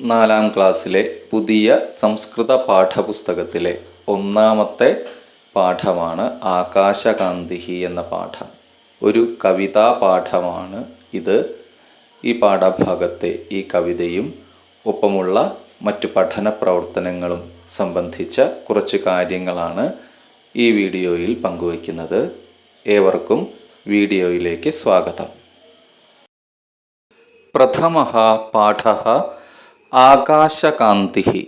നാലാം ക്ലാസ്സിലെ പുതിയ സംസ്കൃത പാഠപുസ്തകത്തിലെ ഒന്നാമത്തെ പാഠമാണ് ആകാശകാന്തിഹി എന്ന പാഠം. ഒരു കവിതാ പാഠമാണ് ഇത്. ഈ പാഠഭാഗത്തെ ഈ കവിതയും ഒപ്പമുള്ള മറ്റു പഠന പ്രവർത്തനങ്ങളും സംബന്ധിച്ച കുറച്ച് കാര്യങ്ങളാണ് ഈ വീഡിയോയിൽ പങ്കുവയ്ക്കുന്നത്. ഏവർക്കും വീഡിയോയിലേക്ക് സ്വാഗതം. പ്രഥമ പാഠ ആകാശകാന്തിः.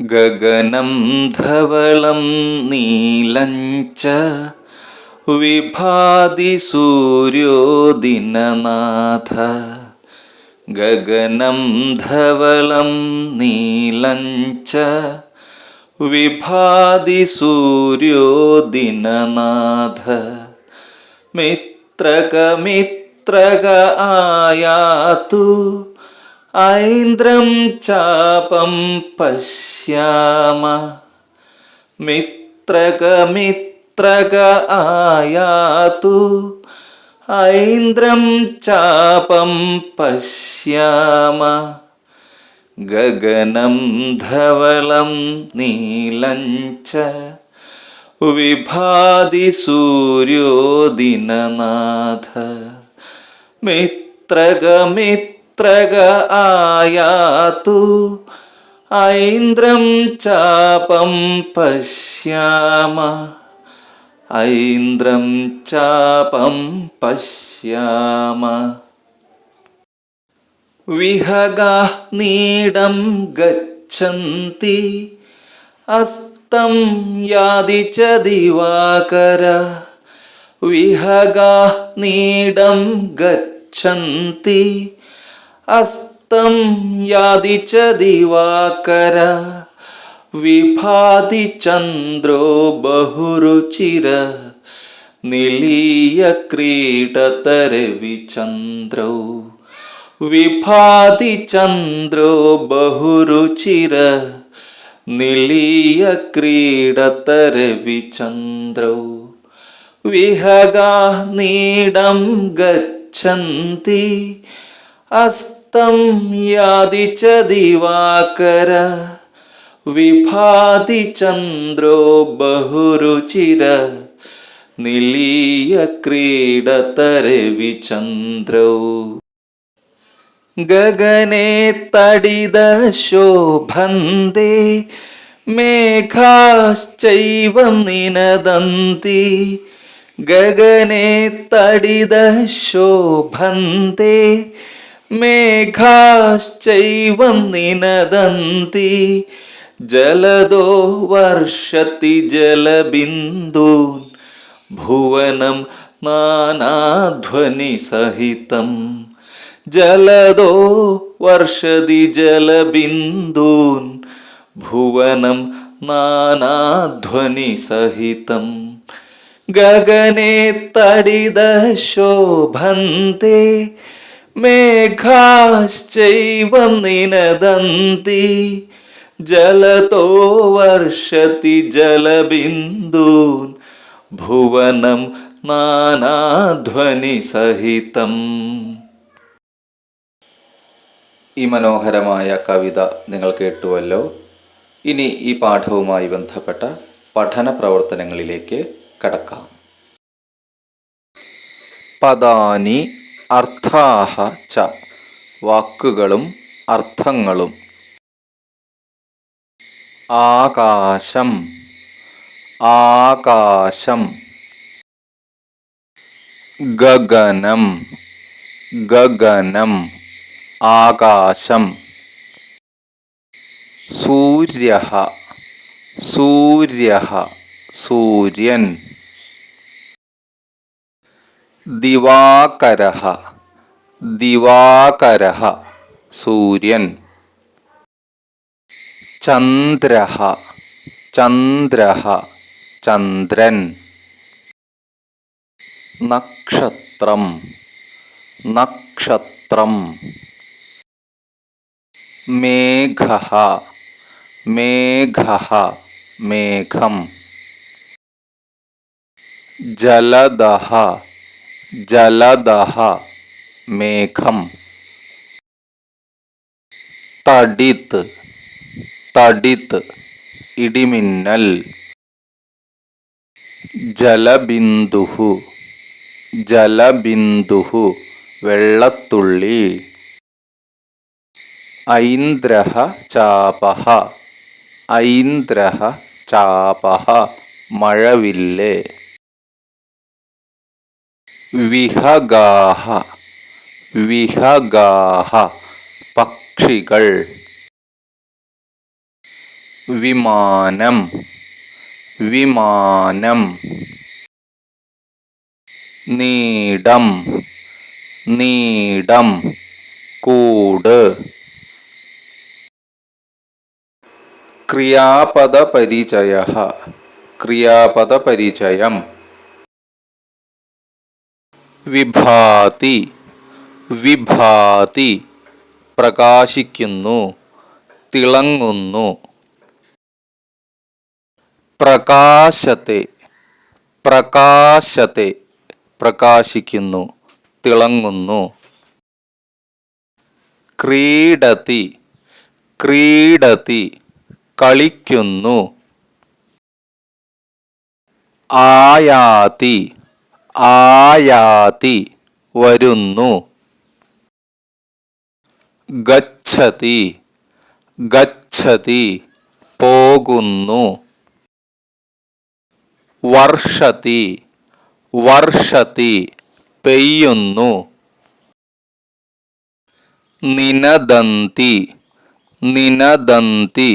ഗഗനം ധവളം നീലം ച വിഭാതി സൂര്യോദിനനാഥ. ഗഗനം ധവളം നീലം ച വിഭാതി സൂര്യോദിനനാഥ. മിത്രക മിത്രക ആയാതു ഐന്ദ്രം ചാപം പശ്യാമ. മിത്രക മിത്രക ആയാതു. ഐന്ദ്രം ചാപം പശ്യാമ. ഗഗനം ധവളം നീലഞ്ച. വിഭാതി സൂര്യോ ദിനനാഥ മിത്രക ആയാതു. ഐന്ദ്രം ചാപം പശ്യാമ. ഐന്ദ്രം ചാപം പശ്യാമ. വിഹഗാ നീടം ഗച്ഛന്തി. അസ്തം യാതി ച ദിവാകര. വിഹഗാ നീടം ഗച്ഛന്തി. അസ്തം യാതിച്ച ദിവാകര വിഭാതി ചന്ദ്രോ ബഹുരുചിര നിലീയ ക്രീഡതരവിചന്ദ്രൗ വിഭാതി ചന്ദ്രോ ബഹുരുചിര നിലീയ ക്രീഡതരവിചന്ദ്രൗ വിഹഗാ നീടം ഗച്ഛന്തി അസ്തം യാതി യാതിച്ച ദിവാകര വിഭാതി ചന്ദ്രോ ബഹുരുചിര നിലീയ ക്രീഡതരവിചന്ദ്രൗ ഗഗനെ തടിത ശോഭന്തേ മേഘാശ്ചൈവം നിനദന്തി. ഗഗനെ തടിത ശോഭന്തി മേഘാശ്ചൈവം നിനദന്തി ജലദോ വർഷത്തി ജലബിന്ദൂൻ ഭുവനം നാനാധ്വനിസഹിതം ജലദോ വർഷതി ജലബിന്ദൂൻ ഭുവനം നാനാധ്വനിസഹിതം ഗഗനെ തടിത ശോഭന്തി മേഘാശ്ചൈവം നിനദന്തി ജലതോ വർഷതി ജലബിന്ദൂൻ ഭുവനം നാനാധ്വനിസഹിതം ഈ മനോഹരമായ കവിത നിങ്ങൾ കേട്ടുവല്ലോ. ഇനി ഈ പാഠവുമായി ബന്ധപ്പെട്ട പഠന പ്രവർത്തനങ്ങളിലേക്ക് കടക്കാം. പദാനി അർത്ഥാഹ ച. വാക്കുകളും അർത്ഥങ്ങളും. ആകാശം. ആകാശം. ഗഗനം. ഗഗനം. ആകാശം. സൂര്യ സൂര്യ സൂര്യൻ. ദിവാകര ദിവാകര സൂര്യൻ. ചന്ദ്ര ചന്ദ്ര ചന്ദ്രൻ. നക്ഷത്രം നക്ഷത്രം. മേഘ മേഘ മേഘം. ജലദ ജലദ മേഘം. തടിത്ത് തടിത്ത് ഇടിമിന്നൽ. ജലബിന്ദുഹു ജലബിന്ദുഹു വെള്ളത്തുള്ളി. ഐന്ദ്രഹ ചാപഹ ഐന്ദ്രഹ ചാപഹ മഴവില്ല്. വിഹഗാഹ വിഹഗാഹ പക്ഷികൾ. വിമാനം വിമാനം. നീടം നീടം. കൂട്. ക്രിയാപദ പരിചയ ക്രിയാപദ പരിചയം വിഭാതി വിഭാതി പ്രകാശിക്കുന്നു തിളങ്ങുന്നു. പ്രകാശത്തെ പ്രകാശത്തെ പ്രകാശിക്കുന്നു തിളങ്ങുന്നു. ക്രീഡതി ക്രീഡതി കളിക്കുന്നു. ആയാതി ആയാതി വരുന്നു. ഗച്ഛതി ഗച്ഛതി പോകുന്നു. വർഷതി വർഷതി പെയ്യുന്നു. നിനദന്തി നിനദന്തി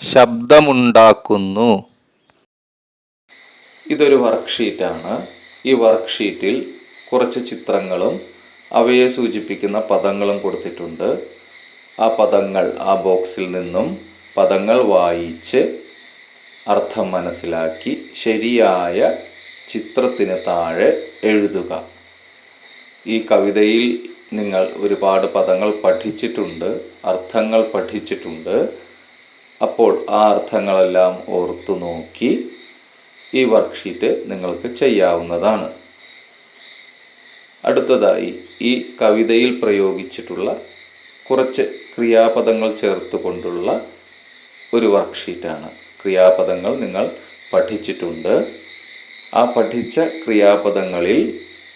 ശബ്ദമുണ്ടാക്കുന്നു. ഇതൊരു വർക്ക്ഷീറ്റാണ് ഈ വർക്ക്ഷീറ്റിൽ കുറച്ച് ചിത്രങ്ങളും അവയെ സൂചിപ്പിക്കുന്ന പദങ്ങളും കൊടുത്തിട്ടുണ്ട്. ആ പദങ്ങൾ ആ ബോക്സിൽ നിന്നും പദങ്ങൾ വായിച്ച് അർത്ഥം മനസ്സിലാക്കി ശരിയായ ചിത്രത്തിന് താഴെ എഴുതുക. ഈ കവിതയിൽ നിങ്ങൾ ഒരുപാട് പദങ്ങൾ പഠിച്ചിട്ടുണ്ട് അർത്ഥങ്ങൾ പഠിച്ചിട്ടുണ്ട്. അപ്പോൾ ആ അർത്ഥങ്ങളെല്ലാം ഓർത്തു നോക്കി ഈ വർക്ക്ഷീറ്റ് നിങ്ങൾക്ക് ചെയ്യാവുന്നതാണ്. അടുത്തതായി ഈ കവിതയിൽ പ്രയോഗിച്ചിട്ടുള്ള കുറച്ച് ക്രിയാപദങ്ങൾ ചേർത്തുകൊണ്ടുള്ള ഒരു വർക്ക്ഷീറ്റാണ് ക്രിയാപദങ്ങൾ നിങ്ങൾ പഠിച്ചിട്ടുണ്ട്. ആ പഠിച്ച ക്രിയാപദങ്ങളിൽ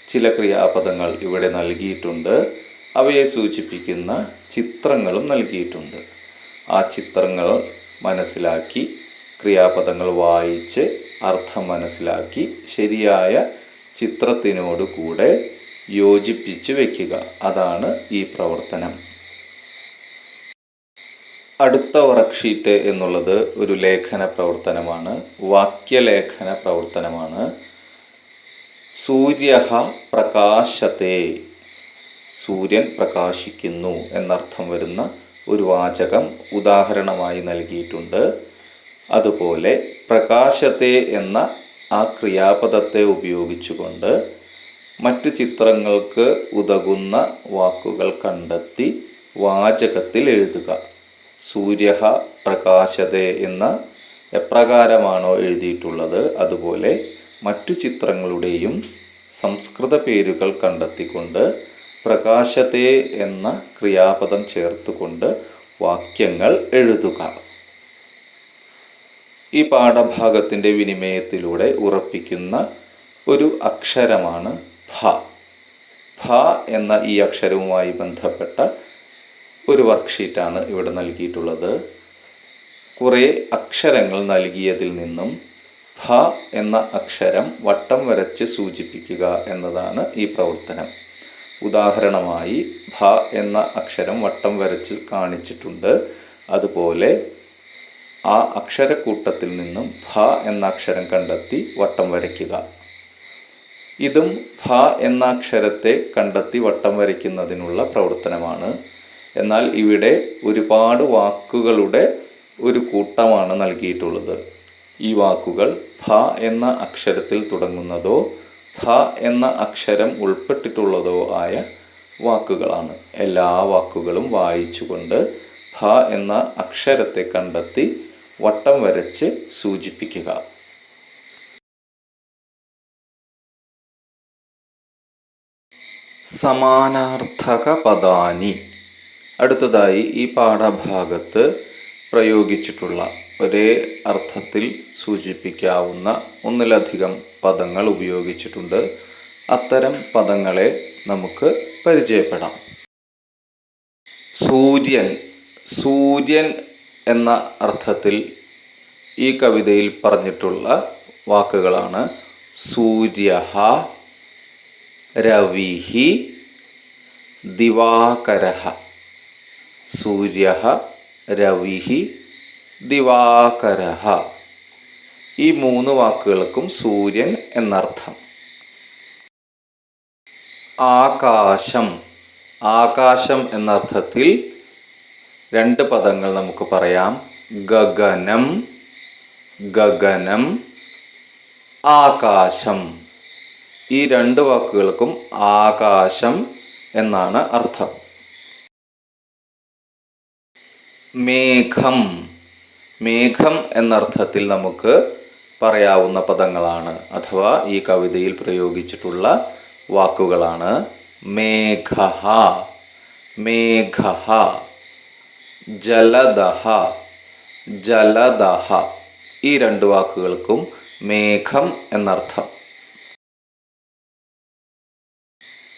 ചില ക്രിയാപദങ്ങൾ ഇവിടെ നൽകിയിട്ടുണ്ട്. അവയെ സൂചിപ്പിക്കുന്ന ചിത്രങ്ങളും നൽകിയിട്ടുണ്ട്. ആ ചിത്രങ്ങൾ മനസ്സിലാക്കി ക്രിയാപദങ്ങൾ വായിച്ച് അർത്ഥം മനസ്സിലാക്കി ശരിയായ ചിത്രത്തിനോട് കൂടെ യോജിപ്പിച്ച് വയ്ക്കുക അതാണ് ഈ പ്രവർത്തനം. അടുത്ത വർക്ക്ഷീറ്റ് എന്നുള്ളത് ഒരു ലേഖന പ്രവർത്തനമാണ്. വാക്യലേഖന പ്രവർത്തനമാണ്. സൂര്യ പ്രകാശത്തെ സൂര്യൻ പ്രകാശിക്കുന്നു എന്നർത്ഥം വരുന്ന ഒരു വാചകം ഉദാഹരണമായി നൽകിയിട്ടുണ്ട്. അതുപോലെ പ്രകാശത്തെ എന്ന ആ ക്രിയാപദത്തെ ഉപയോഗിച്ചുകൊണ്ട് മറ്റ് ചിത്രങ്ങൾക്ക് ഉതകുന്ന വാക്കുകൾ കണ്ടെത്തി വാചകത്തിൽ എഴുതുക. സൂര്യ പ്രകാശതേ എന്ന് എപ്രകാരമാണോ എഴുതിയിട്ടുള്ളത് അതുപോലെ മറ്റു ചിത്രങ്ങളുടെയും സംസ്കൃത പേരുകൾ കണ്ടെത്തിക്കൊണ്ട് പ്രകാശത്തെ എന്ന ക്രിയാപദം ചേർത്തുകൊണ്ട് വാക്യങ്ങൾ എഴുതുക. ഈ പാഠഭാഗത്തിന്റെ വിനിമയത്തിലൂടെ ഉറപ്പിക്കുന്ന ഒരു അക്ഷരമാണ് ഭ. ഭ എന്ന ഈ അക്ഷരവുമായി ബന്ധപ്പെട്ട ഒരു വർക്ക്ഷീറ്റാണ് ഇവിടെ നൽകിയിട്ടുള്ളത്. കുറേ അക്ഷരങ്ങൾ നൽകിയതിൽ നിന്നും ഭ എന്ന അക്ഷരം വട്ടം വരച്ച് സൂചിപ്പിക്കുക എന്നതാണ് ഈ പ്രവർത്തനം. ഉദാഹരണമായി ഭ എന്ന അക്ഷരം വട്ടം വരച്ച് കാണിച്ചിട്ടുണ്ട്. അതുപോലെ ആ അക്ഷരക്കൂട്ടത്തിൽ നിന്നും ഭ എന്ന അക്ഷരം കണ്ടെത്തി വട്ടം വരയ്ക്കുക. ഇതും ഭ എന്ന അക്ഷരത്തെ കണ്ടെത്തി വട്ടം വരയ്ക്കുന്നതിനുള്ള പ്രവർത്തനമാണ്. എന്നാൽ ഇവിടെ ഒരുപാട് വാക്കുകളുടെ ഒരു കൂട്ടമാണ് നൽകിയിട്ടുള്ളത്. ഈ വാക്കുകൾ ഭ എന്ന അക്ഷരത്തിൽ തുടങ്ങുന്നതോ ഭ എന്ന അക്ഷരം ഉൾപ്പെട്ടിട്ടുള്ളതോ ആയ വാക്കുകളാണ്. എല്ലാ വാക്കുകളും വായിച്ചുകൊണ്ട് ഭ എന്ന അക്ഷരത്തെ കണ്ടെത്തി വട്ടം വരച്ച് സൂചിപ്പിക്കുക. സമാനാർത്ഥക പദാനി അടുത്തതായി ഈ പാഠഭാഗത്ത് പ്രയോഗിച്ചിട്ടുള്ള ഒരേ അർത്ഥത്തിൽ സൂചിപ്പിക്കാവുന്ന ഒന്നിലധികം പദങ്ങൾ ഉപയോഗിച്ചിട്ടുണ്ട്. അത്തരം പദങ്ങളെ നമുക്ക് പരിചയപ്പെടാം. സൂര്യൻ. സൂര്യൻ എന്ന അർത്ഥത്തിൽ ഈ കവിതയിൽ പറഞ്ഞിട്ടുള്ള വാക്കുകളാണ് സൂര്യ രവിഹി ദിവാകര സൂര്യ രവിഹി ദിവാകര ഈ മൂന്ന് വാക്കുകൾക്കും സൂര്യൻ എന്നർത്ഥം. ആകാശം. ആകാശം എന്നർത്ഥത്തിൽ രണ്ട് പദങ്ങൾ നമുക്ക് പറയാം. ഗഗനം ഗഗനം ആകാശം. ഈ രണ്ട് വാക്കുകൾക്കും ആകാശം എന്നാണ് അർത്ഥം. മേഘം. മേഘം എന്നർത്ഥത്തിൽ നമുക്ക് പറയാവുന്ന പദങ്ങളാണ് അഥവാ ഈ കവിതയിൽ പ്രയോഗിച്ചിട്ടുള്ള വാക്കുകളാണ് മേഘ മേഘ ജലദഹ ജലദഹ. ഈ രണ്ട് വാക്കുകൾക്കും മേഘം എന്നർത്ഥം.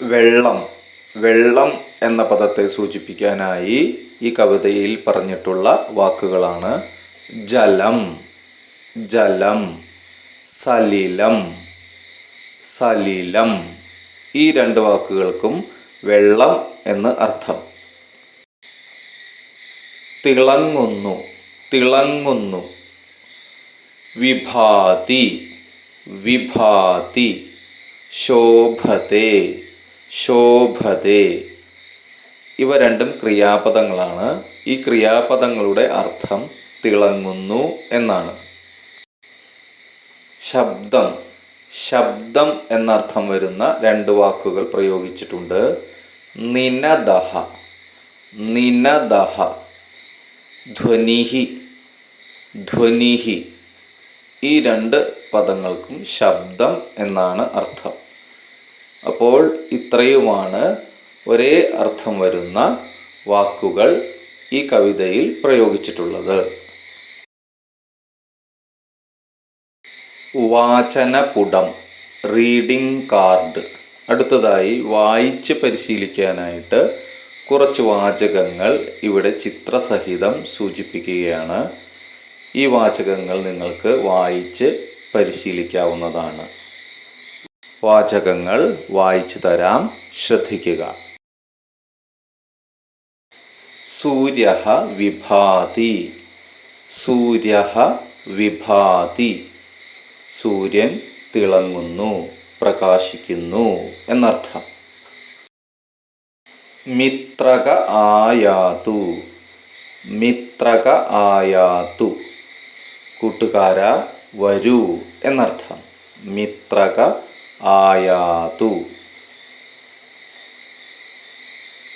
വെള്ളം വെള്ളം എന്ന പദത്തെ സൂചിപ്പിക്കാനായി ഈ കവിതയിൽ പറഞ്ഞിട്ടുള്ള വാക്കുകളാണ് ജലം ജലം സലിലം സലിലം. ഈ രണ്ട് വാക്കുകൾക്കും വെള്ളം എന്ന് അർത്ഥം. തിളങ്ങുന്നു തിളങ്ങുന്നു. വിഭാതി വിഭാതി. ശോഭത്തെ ശോഭത്തെ ഇവ രണ്ടും ക്രിയാപദങ്ങളാണ്. ഈ ക്രിയാപദങ്ങളുടെ അർത്ഥം തിളങ്ങുന്നു എന്നാണ്. ശബ്ദം ശബ്ദം എന്നർത്ഥം വരുന്ന രണ്ട് വാക്കുകൾ പ്രയോഗിച്ചിട്ടുണ്ട്. നിനദഹ നിനദഹ. ധ്വനിഹി ധ്വനിഹി. ഈ രണ്ട് പദങ്ങൾക്കും ശബ്ദം എന്നാണ് അർത്ഥം. അപ്പോൾ ഇത്രയുമാണ് ഒരേ അർത്ഥം വരുന്ന വാക്കുകൾ ഈ കവിതയിൽ പ്രയോഗിച്ചിട്ടുള്ളത്. വാചനപുടം റീഡിംഗ് കാർഡ്. അടുത്തതായി വായിച്ച് പരിശീലിക്കാനായിട്ട് കുറച്ച് വാചകങ്ങൾ ഇവിടെ ചിത്രസഹിതം സൂചിപ്പിക്കുകയാണ്. ഈ വാചകങ്ങൾ നിങ്ങൾക്ക് വായിച്ച് പരിശീലിക്കാവുന്നതാണ്. വാചകങ്ങൾ വായിച്ചു തരാം ശ്രദ്ധിക്കുക. സൂര്യ വിഭാതി സൂര്യ വിഭാതി. സൂര്യൻ തിളങ്ങുന്നു പ്രകാശിക്കുന്നു എന്നർത്ഥം. മിത്രക ആയാതു. മിത്രക ആയാതു. കൂട്ടുകാര വരൂ എന്നർത്ഥം. മിത്രക ആയാതു.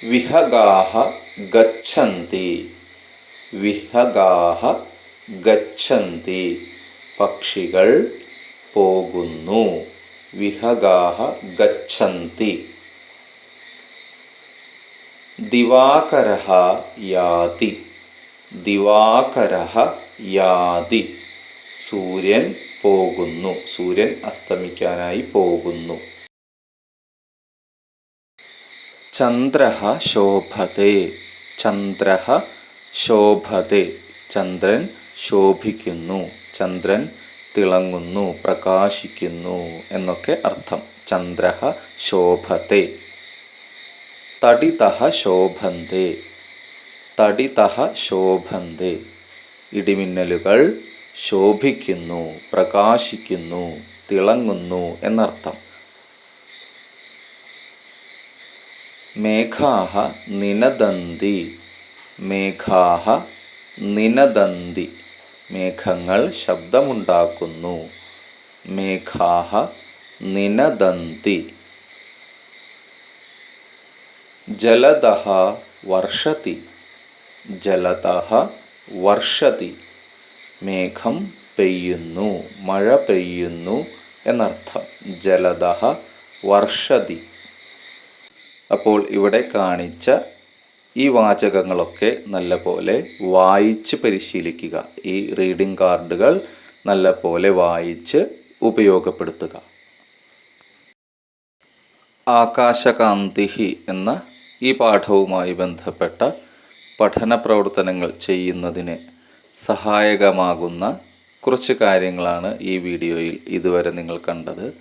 വിഹഗാഹ ഗച്ഛന്തി. വിഹഗാഹ ഗച്ഛന്തി. പക്ഷികൾ പോകുന്നു. വിഹഗാഹ ഗച്ഛന്തി. ദിവാകര യാതി. ദിവാകര യാതി. സൂര്യൻ പോകുന്നു. സൂര്യൻ അസ്തമിക്കാനായി പോകുന്നു. ചന്ദ്ര ശോഭതേ. ചന്ദ്ര ശോഭതേ. ചന്ദ്രൻ ശോഭിക്കുന്നു. ചന്ദ്രൻ തിളങ്ങുന്നു. പ്രകാശിക്കുന്നു. എന്നൊക്കെ അർത്ഥം. ചന്ദ്ര ശോഭത്തെ തടിതഹ ശോഭന്തേ തടിതഹ ശോഭന്തേ. ഇടിമിന്നലുകൾ ശോഭിക്കുന്നു പ്രകാശിക്കുന്നു തിളങ്ങുന്നു എന്നർത്ഥം. മേഘാഹ നിനദന്തി മേഘാഹ നിനദന്തി. മേഘങ്ങൾ ശബ്ദമുണ്ടാക്കുന്നു മേഘാഹ നിനദന്തി. ജലദഹ വർഷതി. ജലദഹ വർഷതി. മേഘം പെയ്യുന്നു മഴ പെയ്യുന്നു എന്നർത്ഥം. ജലദഹ വർഷതി. അപ്പോൾ ഇവിടെ കാണിച്ച ഈ വാചകങ്ങളൊക്കെ നല്ലപോലെ വായിച്ച് പരിശീലിക്കുക. ഈ റീഡിംഗ് കാർഡുകൾ നല്ലപോലെ വായിച്ച് ഉപയോഗപ്പെടുത്തുക. ആകാശകാന്തിഹി എന്ന ഈ പാഠവുമായി ബന്ധപ്പെട്ട പഠന പ്രവർത്തനങ്ങൾ ചെയ്യുന്നതിന് സഹായകമാകുന്ന കുറച്ച് കാര്യങ്ങളാണ് ഈ വീഡിയോയിൽ ഇതുവരെ നിങ്ങൾ കണ്ടത്.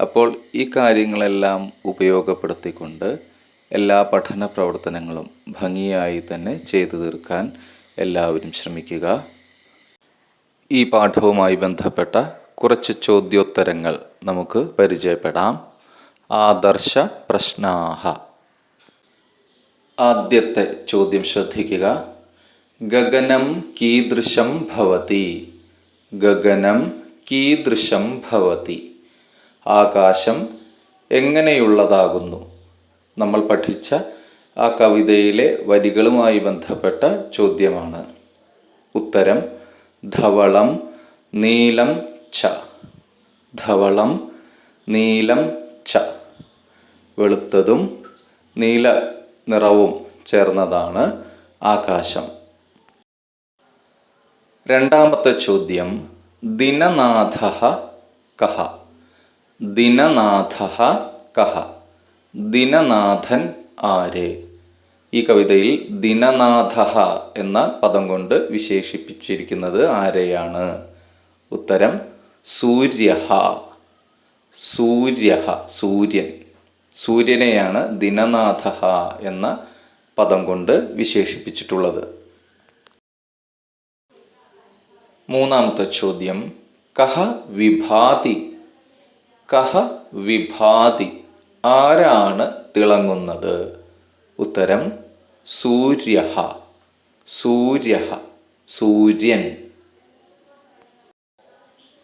അപ്പോൾ ഈ കാര്യങ്ങളെല്ലാം ഉപയോഗപ്പെടുത്തിക്കൊണ്ട് എല്ലാ പഠന പ്രവർത്തനങ്ങളും ഭംഗിയായി തന്നെ ചെയ്തു തീർക്കാൻ എല്ലാവരും ശ്രമിക്കുക. ഈ പാഠവുമായി ബന്ധപ്പെട്ട കുറച്ച് ചോദ്യോത്തരങ്ങൾ നമുക്ക് പരിചയപ്പെടാം. ആദർശ പ്രശ്നാഹ. ആദ്യത്തെ ചോദ്യം ശ്രദ്ധിക്കുക. ഗഗനം കീദൃശം ഭവതി. ഗഗനം കീദൃശം ഭവതി. ആകാശം എങ്ങനെയുള്ളതാകുന്നു? നമ്മൾ പഠിച്ച ആ കവിതയിലെ വരികളുമായി ബന്ധപ്പെട്ട ചോദ്യമാണ്. ഉത്തരം ധവളം നീലം ച. ധവളം നീലം ച. വെളുത്തതും നീല നിറവും ചേർന്നതാണ് ആകാശം. രണ്ടാമത്തെ ചോദ്യം ദിനനാഥ കഹ. ദിനനാഥ കഹ. ദിനനാഥൻ ആര്? ഈ കവിതയിൽ ദിനനാഥ എന്ന പദം കൊണ്ട് വിശേഷിപ്പിച്ചിരിക്കുന്നത് ആരെയാണ്? ഉത്തരം സൂര്യ സൂര്യ സൂര്യൻ. സൂര്യനെയാണ് ദിനനാഥ എന്ന പദം കൊണ്ട് വിശേഷിപ്പിച്ചിട്ടുള്ളത്. മൂന്നാമത്തെ ചോദ്യം. കഹ വിഭാതി. കഹ വിഭാതി. ആരാണ് തിളങ്ങുന്നത്? ഉത്തരം സൂര്യ. സൂര്യ. സൂര്യൻ.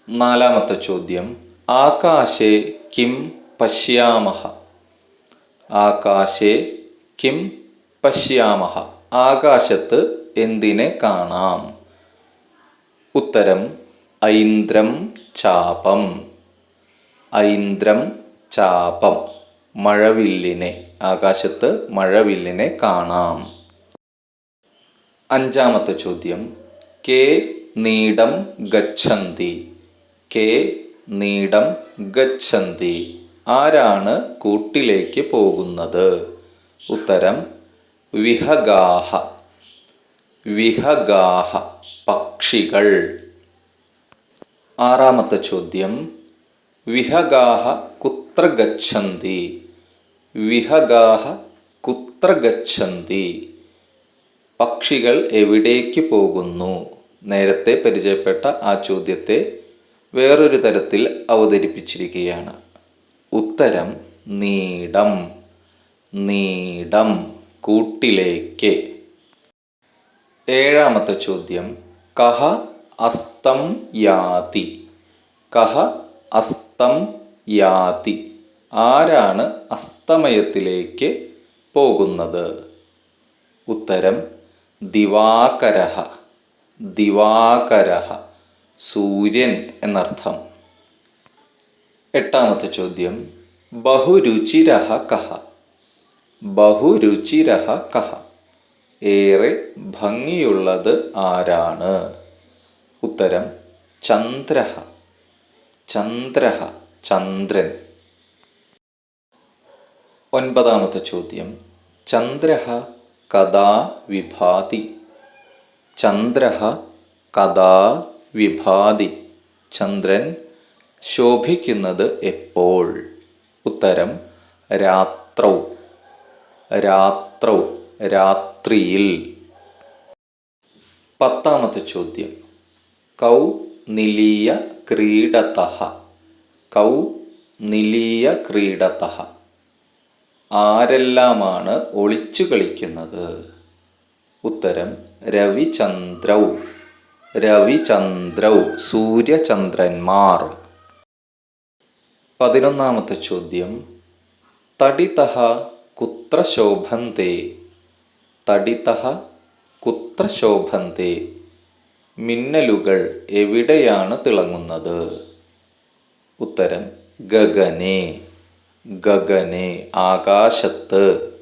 നാലാമത്തെ ചോദ്യം. ആകാശേ കിം പശ്യാമഹ? ആകാശേ കിം പശ്യാമഹ. ആകാശത്ത് എന്തിനെ കാണാം? ഉത്തരം ഐന്ദ്രം ചാപം. ഐന്ദ്രം ചാപം. മഴവില്ലിനെ. ആകാശത്ത് മഴവില്ലിനെ കാണാം. അഞ്ചാമത്തെ ചോദ്യം കെ നീടം ഗച്ഛന്തി. കെ നീടം ഗച്ഛന്തി. ആരാണ് കൂട്ടിലേക്ക് പോകുന്നത്? ഉത്തരം വിഹഗാഹ. വിഹഗാഹ പക്ഷികൾ. ആറാമത്തെ ചോദ്യം വിഹഗാഹ കുത്ര ഗച്ഛന്തി വിഹഗാഹ കുത്ര ഗച്ഛന്തി പക്ഷികൾ എവിടേക്ക് പോകുന്നു? നേരത്തെ പരിചയപ്പെട്ട ആ ചോദ്യത്തെ വേറൊരു തരത്തിൽ അവതരിപ്പിച്ചിരിക്കുകയാണ്. ഉത്തരം നീടം നീടം കൂട്ടിലേക്ക്. ഏഴാമത്തെ ചോദ്യം കഹ അസ്തം യാതി. കഹ അസ്തം യാതി. ആരാണ് അസ്തമയത്തിലേക്ക് പോകുന്നത്? ഉത്തരം ദിവാകരഹ. ദിവാകരഹ. സൂര്യൻ എന്നർത്ഥം. എട്ടാമത്തെ ചോദ്യം. ബഹുരുചിരഹ കഹ. ബഹുരുചിരഹ കഹ. ഏറെ ഭംഗിയുള്ളത് ആരാണ്? ഉത്തരം ചന്ദ്രഹ. ചന്ദ്രഹ ചന്ദ്രൻ. ഒൻപതാമത്തെ ചോദ്യം. ചന്ദ്രഹ കഥാ വിഭാതി ചന്ദ്രഹ കഥാ വിഭാതി ചന്ദ്രൻ ശോഭിക്കുന്നത് എപ്പോൾ? ഉത്തരം രാത്രൗ. രാത്രൗ രാത്രിയിൽ. പത്താമത്തെ ചോദ്യം. കൗ നിലീയ ക്രീഡത. കൗ നിലീയ ക്രീഡത. ആരെല്ലാമാണ് ഒളിച്ചു കളിക്കുന്നത്? ഉത്തരം രവിചന്ദ്രൗ. രവിചന്ദ്രൗ സൂര്യചന്ദ്രന്മാർ. പതിനൊന്നാമത്തെ ചോദ്യം. തടിത കുത്ര ശോഭന്തെ തടിത കുത്ര ശോഭന്തെ മിന്നലുകൾ എവിടെയാണ് തിളങ്ങുന്നത്? ഉത്തരം ഗഗനെ. ഗഗനെ ആകാശത്ത്.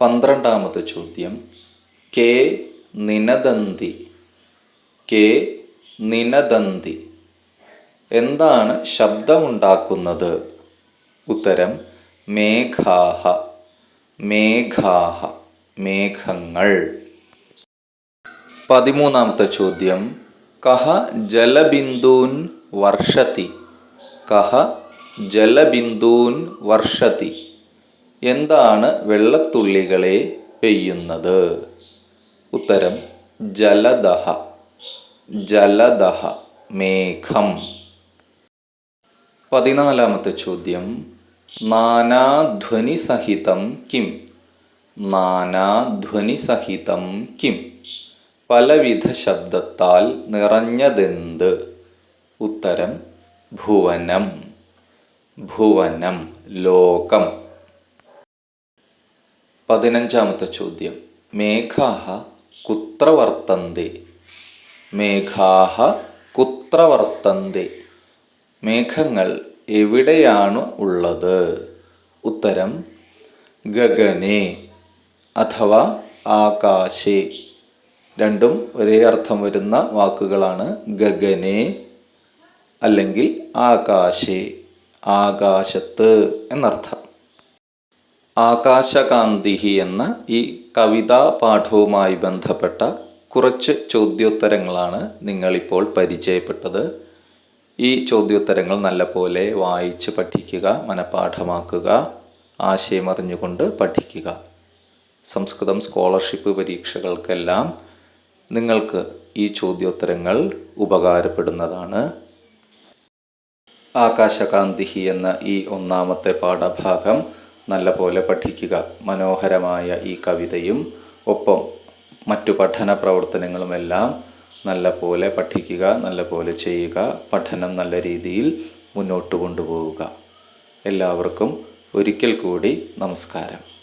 പന്ത്രണ്ടാമത്തെ ചോദ്യം. കെ നിനദന്തി. കെ നിനദന്തി. എന്താണ് ശബ്ദമുണ്ടാക്കുന്നത്? ഉത്തരം മേഘാഹ. മേഘാഹ. മേഘങ്ങൾ. പതിമൂന്നാമത്തെ ചോദ്യം. കഹ ജലബിന്ദൂൻ വർഷത്തി കഹ ജലബിന്ദൂൻ വർഷത്തി എന്താണ് വെള്ളത്തുള്ളികളെ പെയ്യുന്നത്? ഉത്തരം ജലദഹ. ജലദഹ. മേഘം. പതിനാലാമത്തെ ചോദ്യം. നാനാധ്വനിസഹിതം കിം. നാനാധ്വനിസഹിതം കിം. പലവിധ ശബ്ദത്താൽ നിറഞ്ഞതെന്ത്? ഉത്തരം ഭുവനം. ഭുവനം ലോകം. പതിനഞ്ചാമത്തെ ചോദ്യം. മേഘാഹ കുത്ര വർത്തന്തി മേഘാഹ കുത്ര വർത്തന്തെ മേഘങ്ങൾ എവിടെയാണ് ഉള്ളത്? ഉത്തരം ഗഗനെ അഥവാ ആകാശേ. രണ്ടും ഒരേ അർത്ഥം വരുന്ന വാക്കുകളാണ് ഗഗനെ അല്ലെങ്കിൽ ആകാശേ ആകാശത്ത് എന്നർത്ഥം. ആകാശകാന്തിഹി എന്ന ഈ കവിതാ പാഠവുമായി ബന്ധപ്പെട്ട കുറച്ച് ചോദ്യോത്തരങ്ങളാണ് നിങ്ങളിപ്പോൾ പരിചയപ്പെട്ടത്. ഈ ചോദ്യോത്തരങ്ങൾ നല്ലപോലെ വായിച്ച് പഠിക്കുക മനഃപാഠമാക്കുക ആശയമറിഞ്ഞുകൊണ്ട് പഠിക്കുക. സംസ്കൃതം സ്കോളർഷിപ്പ് പരീക്ഷകൾക്കെല്ലാം നിങ്ങൾക്ക് ഈ ചോദ്യോത്തരങ്ങൾ ഉപകാരപ്പെടുന്നതാണ്. ആകാശകാന്തിഹി എന്ന ഈ ഒന്നാമത്തെ പാഠഭാഗം നല്ലപോലെ പഠിക്കുക. മനോഹരമായ ഈ കവിതയും ഒപ്പം മറ്റു പഠന പ്രവർത്തനങ്ങളുമെല്ലാം നല്ലപോലെ പഠിക്കുക നല്ലപോലെ ചെയ്യുക പഠനം നല്ല രീതിയിൽ മുന്നോട്ട് കൊണ്ടുപോവുക. എല്ലാവർക്കും ഒരിക്കൽ കൂടി നമസ്കാരം.